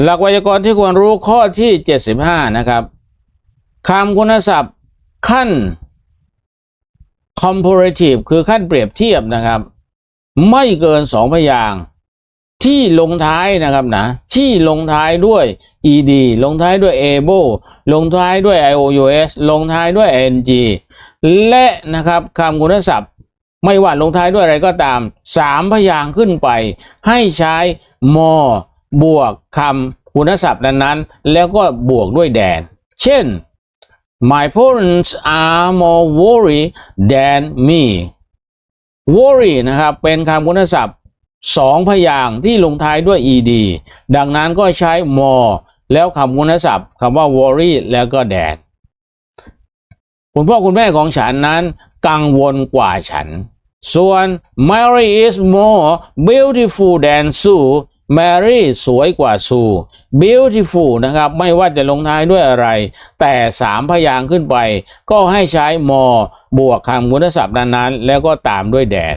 หลักไวยากรณ์ที่ควรรู้ข้อที่ 75 นะครับคำคุณศัพท์ขั้น comparative คือขั้นเปรียบเทียบนะครับ ไม่เกินสองพยางที่ลงท้ายนะครับนะ ที่ลงท้ายด้วย ed ลงท้ายด้วย able ลงท้ายด้วย ious ลงท้ายด้วย ng และนะครับคำคุณศัพท์ ไม่ว่าลงท้ายด้วยอะไรก็ตามสามพยางขึ้นไป ให้ใช้ more บวกคำคุณศัพท์นั้นๆ แล้วก็บวกด้วย than เช่น my parents are more worried than me worry นะครับ เป็นคำคุณศัพท์สองพยางค์ที่ลงท้ายด้วย ed ดังนั้นก็ใช้ more แล้วคำคุณศัพท์คำว่า worry แล้วก็ than คุณพ่อคุณแม่ของฉันนั้น กังวลกว่าฉัน ส่วน Mary is more beautiful than Sue แมรี่สวยกว่าซู beautiful นะครับ ไม่ว่าจะลงท้ายด้วยอะไร แต่สามพยางค์ขึ้นไป ก็ให้ใช้มอบวกคำคุณศัพท์นั้นๆ แล้วก็ตามด้วยแดด